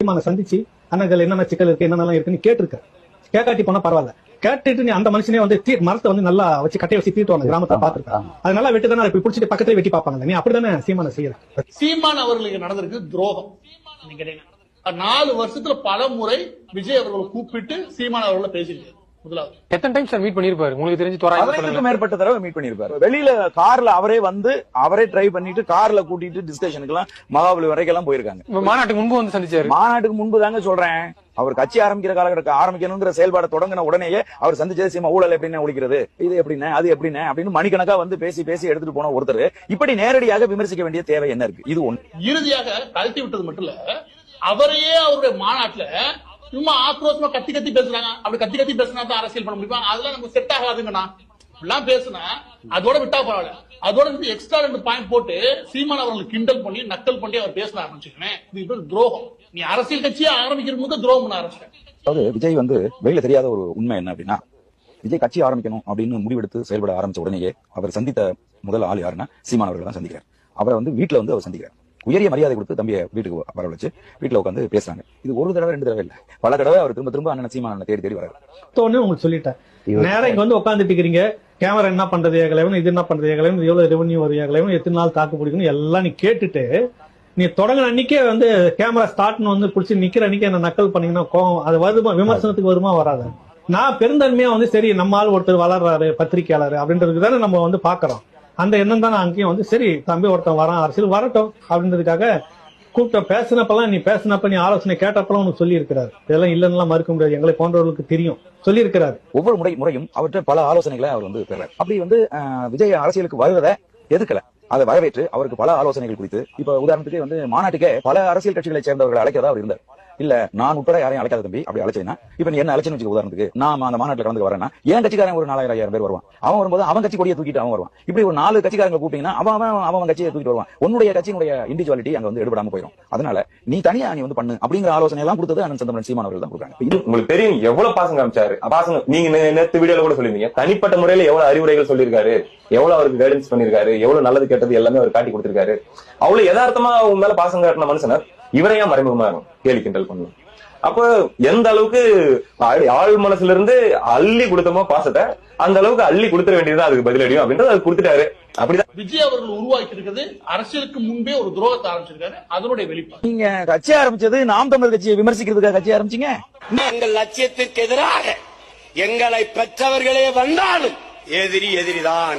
சீமானை சந்திச்சு அண்ணங்கள் என்னென்ன சிக்கல் இருக்கு என்னென்னலாம் இருக்குன்னு கேட்டிருக்க கேட்காட்டி போனா பரவாயில்ல. கேட்டுட்டு நீ அந்த மனுஷனே வந்து தீ மரத்தை வந்து நல்லா வச்சு கட்டையை வச்சு தீட்டுவாங்க கிராமத்தை பாத்துருக்க அது நல்லா வெட்டி தானே இப்ப பிடிச்சிட்டு பக்கத்துல வெட்டி பார்ப்பாங்க. நீ அப்படிதானே சீமானை செய்யற? சீமான் அவர்களுக்கு நடந்திருக்கு துரோகம். நீங்க. நாலு வருஷத்துல பல முறை விஜய் அவர்களை கூப்பிட்டு சீமான் அவர்களை பேசியிருக்காரு முதலாவது. எத்தனை டைம் சார் மீட் பண்ணிருப்பாரு? உங்களுக்கு தெரிஞ்சு பதினைந்துக்கும் மேற்பட்ட தடவை மீட் பண்ணிருப்பாரு. வெளியில கார்ல அவரே வந்து அவரே ட்ரை பண்ணிட்டு கார்ல கூட்டிட்டு டிஸ்கஷனுக்கு எல்லாம் மகாபலி வரைக்கும் எல்லாம் போயிருக்காங்க மாநாட்டுக்கு முன்பு வந்து சந்திச்சாரு. மாநாட்டுக்கு முன்பு தாங்க சொல்றேன். அவர் கட்சி ஆரம்பிக்கிற காலகட்டம் ஆரம்பிக்கணுங்கிற செயல்பாடு தொடங்கின உடனேயே அவர் சந்திச்சது சீமா ஊழல் எப்படின்னு ஒழிக்கிறது? இது எப்படின்னு அது எப்படின்னு அப்படின்னு மணிக்கணக்கா வந்து பேசி பேசி எடுத்துட்டு போன ஒருத்தர். இப்படி நேரடியாக விமர்சிக்க வேண்டிய தேவை என்ன இருக்கு? இது ஒண்ணு. இறுதியாக கழட்டி விட்டது மட்டும் இல்ல அவரையே அவருடைய மாநாட்டுல சும்மா ஆக்ரோஷமா கத்தி கத்தி பேசுறாங்க. அப்படி கத்தி கத்தி பேசினா தான் அரசியல் பண்ண முடியுமா. அதெல்லாம் நமக்கு செட் ஆகாதுங்கண்ணா. இப்படிலாம் பேசுனா அதோட விட்டா பரவாயில்ல. அதோட வந்து எக்ஸ்ட்ரா ரெண்டு பாயிண்ட் போட்டு சீமான் அவர்களை கிண்டல் பண்ணி நக்கல் பண்ணி அவர் பேச ஆரம்பிச்சுக்கணும் இது பேர் துரோகம். நீ அரசியல் கட்சியை ஆரம்பிக்கிற போது துரோகம் பண்ண ஆரம்பிச்சேன் அதாவது விஜய் வந்து வெளியில தெரியாத ஒரு உண்மை என்ன அப்படின்னா விஜய் கட்சி ஆரம்பிக்கணும் அப்படின்னு முடிவெடுத்து செயல்பட ஆரம்பிச்ச உடனேயே அவர் சந்தித்த முதல் ஆள் யாருன்னா சீமான் அவர்கள் தான் சந்திக்கிறார். அவரை வந்து வீட்டுல வந்து அவர் சந்திக்கிறார். உயரிய மரியாதை கொடுத்து தம்பியை வீட்டுக்கு வரவழைச்சு வீட்டுல உட்காந்து பேசுறாங்க. இது ஒரு தடவை ரெண்டு தடவை இல்ல. பல தடவை அவர் திரும்ப திரும்ப அண்ணன் சீமான் அண்ணனை தேடி தேடி வராரு. தோணு உங்களுக்கு சொல்லிட்டேன். நேரம் இங்க வந்து உட்காந்துட்டு இருக்கிறீங்க. கேமரா என்ன பண்றது? ஏகலைவன் இது என்ன பண்றது? ஏகலைவன் எவ்வளவு ரெவன்யூ வரும்? ஏகலைவன் எத்தனை நாள் தாக்கு பிடிக்கணும் எல்லாம் நீ கேட்டுட்டு நீ தொடங்கின அன்னைக்கே வந்து கேமரா ஸ்டார்ட்னு வந்து பிடிச்சி நிக்கிற அன்னைக்கு என்ன நக்கல் பண்ணீங்கன்னா கோவம் அது வருமா? விமர்சனத்துக்கு வருமா? வராது? நான் பெருந்தன்மையா வந்து சரி நம்ம ஆள் ஒருத்தர் வளர்றாரு பத்திரிக்கையாளர் அப்படின்றதுக்கு தானே நம்ம வந்து பாக்குறோம். அந்த எண்ணம் தான் அங்கேயும் வந்து சரி தம்பி ஒருத்தன் வரான் அரசியல் வரட்டும் அப்படின்றதுக்காக கூப்பிட்ட பேசினப்பெல்லாம் நீ பேசினப்ப நீ ஆலோசனை கேட்டப்பெல்லாம் உனக்கு சொல்லி இருக்கிறார் இதெல்லாம் இல்லைன்னா மறுக்க முடியாது. எங்களை போன்றவர்களுக்கு தெரியும். சொல்லி இருக்கிறார் ஒவ்வொரு முறை முறையும் அவர்கிட்ட பல ஆலோசனைகளை அவர் வந்து பெறார். அப்படி வந்து விஜய் அரசியலுக்கு வருவதை எதுக்கல அதை வரவேற்று அவருக்கு பல ஆலோசனைகள் குறித்து இப்ப உதாரணத்துக்கு வந்து மாநாட்டுக்கே பல அரசியல் கட்சிகளை சேர்ந்தவர்களை அழைக்கிறதா அவர் இருந்தார். இல்ல நான் உட்பட யாரையும் அழைக்காத தம்பி அப்படி அழைச்சேன்னா இப்ப நீ என்ன அழைச்சேன்னு வச்சுக்க உதாரணத்துக்கு நான் அந்த மாநாட்டில் கலந்து வரேன்னா என் கட்சிக்காரன் ஒரு நாலாயிரம் ஐயாயிரம் பேர் வருவான். அவன் வரும்போது அவன் கட்சி கொடியை தூக்கிட்டு அவன் வருவான். இப்படி ஒரு நாலு கட்சிக்காரங்க கூப்பிட்டீங்கன்னா அவன் அவன் அவன் கட்சியை தூக்கிட்டு வருவான். உன்னுடைய கட்சியினுடைய இண்டிவிஜுவாலிட்டி அங்க வந்து எடுபடாம போயிடும் அதனால நீ தனியா நீ வந்து பண்ணு அப்படிங்கிற ஆலோசனை எல்லாம் கொடுத்தது அண்ணன் சந்தமன் சீமான் அவர்கள் தான் கொடுக்குறாங்க. இது உங்களுக்கு தெரியும் எவ்வளவு பாசம் காமிச்சாரு. பாசங்க நீங்க நேற்று வீடியோல கூட சொல்லியிருந்தீங்க. தனிப்பட்ட முறையில எவ்வளவு அறிவுரைகள் சொல்லியிருக்காரு எவ்வளவு அவருக்கு கைடன்ஸ் பண்ணிருக்காரு எவ்வளவு நல்லது கெட்டது எல்லாமே அவர் காட்டி கொடுத்திருக்காரு. அவ்வளவு யதார்த்தமா உங்க மேல பாசம் காட்டின மனுஷனர் இவரையா மறைமுகமா கேலி கிண்டல் பண்ணணும்? அப்ப எந்த அளவுக்கு ஆழ்- ஆழ் மனசுல இருந்து அள்ளி கொடுத்தமோ பாசத்தை அந்த அளவுக்கு அள்ளி கொடுத்துட வேண்டியது அதுக்கு பதிலடியும் அப்படின்றது அது கொடுத்துட்டாரு. அப்படிதான். விஜய் அவர்கள் உருவாக்கி இருக்கிறது அரசியலுக்கு முன்பே ஒரு துரோகத்தை ஆரம்பிச்சிருக்காரு. அதனுடைய வெளிப்பாடு. நீங்க கட்சி ஆரம்பிச்சது நாம் தமிழர் கட்சியை விமர்சிக்கிறதுக்காக கட்சி ஆரம்பிச்சீங்க? எங்கள் லட்சியத்திற்கு எதிராக எங்களை பெற்றவர்களே வந்தாலும் எதிரி எதிரிதான்.